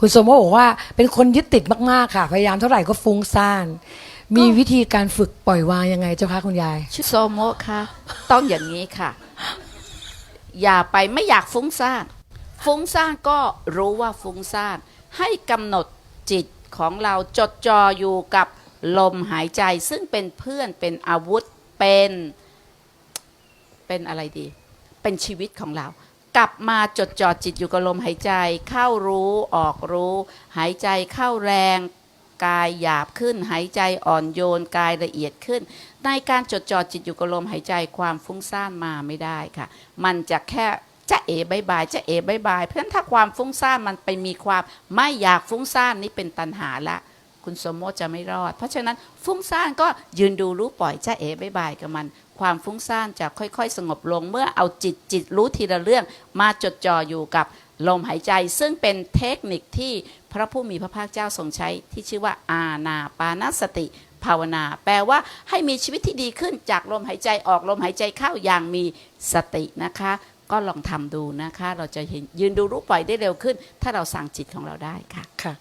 คุณสมโมบอกว่าเป็นคนยึดติดมากๆค่ะ พยายามเท่าไหร่ก็ฟุ้งซ่าน มีวิธีการฝึกปล่อยวางยังไงเจ้าคะคุณยายชื่อโซโมะค่ะ ต้องอย่างนี้ค่ะ อย่าไปไม่อยากฟุ้งซ่านฟุ้งซ่านก็รู้ว่าฟุ้งซ่านให้กำหนดจิตของเราจดจ่ออยู่กับลมหายใจซึ่งเป็นเพื่อนเป็นอาวุธเป็นเป็นอะไรดี เป็นชีวิตของเรา กลับมาจดจ่อจิตอยู่กับลมหายใจ เข้ารู้ออกรู้ หายใจเข้าแรงกายหยาบขึ้น หายใจอ่อนโยนกายละเอียดขึ้น ในการจดจ่อจิตอยู่กับลมหายใจความฟุ้งซ่านมาไม่ได้ค่ะ มันจะแค่จะเอ๋บายบายจะเอ๋บายบายเพราะฉะนั้นถ้าความฟุ้งซ่านมันไปมีความไม่อยากฟุ้งซ่านนี่เป็นตัณหาละ คุณสมมติจะไม่รอด เพราะฉะนั้นฟุ้งซ่านก็ยืนดูรู้ปล่อยจะเอ๋บายบายกับมัน ความฟุ้งซ่านจะค่อยๆ สงบลงเมื่อเอาจิตจิตรู้ทีละเรื่อง มาจดจ่ออยู่กับลมหายใจ ซึ่งเป็นเทคนิคที่พระผู้มีพระภาคเจ้าทรงใช้ที่ชื่อว่าอาณาปานสติภาวนา แปลว่าให้มีชีวิตที่ดีขึ้นจากลมหายใจออกลมหายใจเข้าอย่างมีสตินะคะ ก็ลองทำดูนะคะ เราจะเห็นยืนดูรู้ปล่อยได้เร็วขึ้น ถ้าเราสั่งจิตของเราได้ค่ะค่ะ